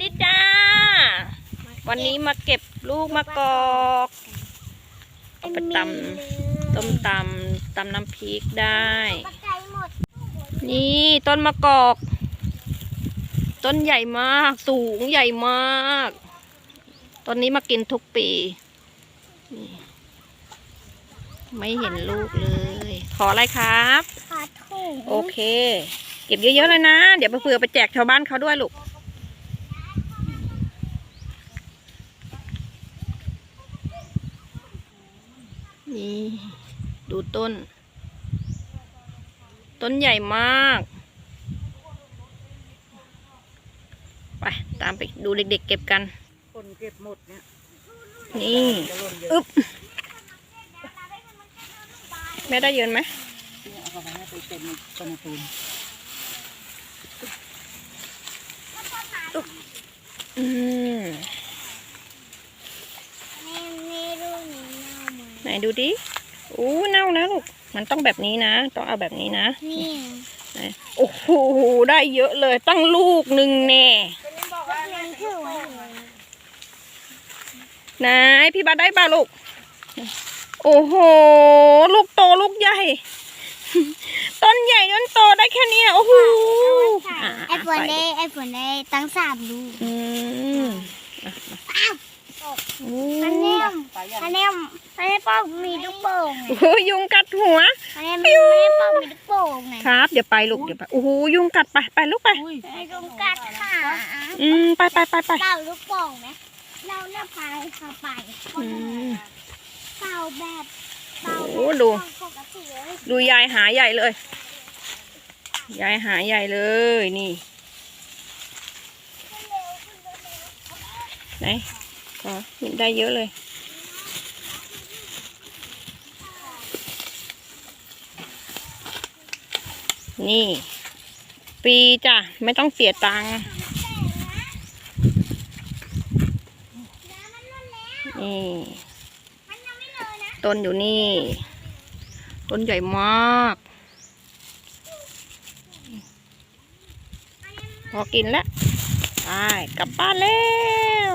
ดีจ้า วันนี้มาเก็บลูกมะกอกเอาไปตำต้มตำตำน้ำพริกได้ปลาไก่หมดนี่ต้นมะกอก ต้นใหญ่มาก สูงใหญ่มากต้นนี้มากินทุกปีนี่ไม่เห็นลูกเลย ขออะไรครับปลาถุงโอเค เก็บเยอะๆเลยนะ เดี๋ยวไปเผื่อไปแจกชาวบ้านเขาด้วยลูก นี่ ดูต้น ต้นใหญ่มาก ไป ตามไปดูเด็กๆเก็บกัน คนเก็บหมดเนี่ย นี่จะหล่นเยอะอึ๊บแม่ได้เยินไหมเนี่ยเอาไปให้ไปเต็มต้นตูน อืม นี่นี่ลูกนี้เน่าไหม ไหน ดูดิอู้เน่านะลูกมันต้องแบบนี้นะ ต้องเอาแบบนี้นะนี่ไหนโอ้โหได้เยอะเลยตั้งลูกหนึ่งแน่ยังถือว่าไหนพี่บาสได้ป่ะลูก โอ้โห ลูกโตลูกใหญ่ ต้นใหญ่ต้นโตได้แค่เนี้ยโอ้โหอะไอฝนได้ไอฝนได้ตั้งสามลูกอืมโอ้อันเนี้ยไปยังอันเนี้ย อันเนี้ยป้อมีลูกโป่งไงโหยุงกัดหัวอันเนี้ยมันไม่ได้ป้อมีลูกโป่งไงครับ เดี๋ยวไปลูกเดี๋ยวไปโอ้โหยุงกัดไปไปลูกไป อุ้ยไอ้ลูกกัดขาอืมไปไปไปไป เป่าลูกโป่งไหมเราเนี่ยพาเขาไปอืมเป่าแบบเป่าโอ้ดู ปกติเลยดูยายหาใหญ่เลย ยายหาใหญ่เลยนี่ไหนก็ได้เยอะเลย นี่ปีจ้ะ ไม่ต้องเสียตังค์นี่ต้นอยู่นี่ ต้นใหญ่มากพอกินแล้วไปกลับบ้านแล้ว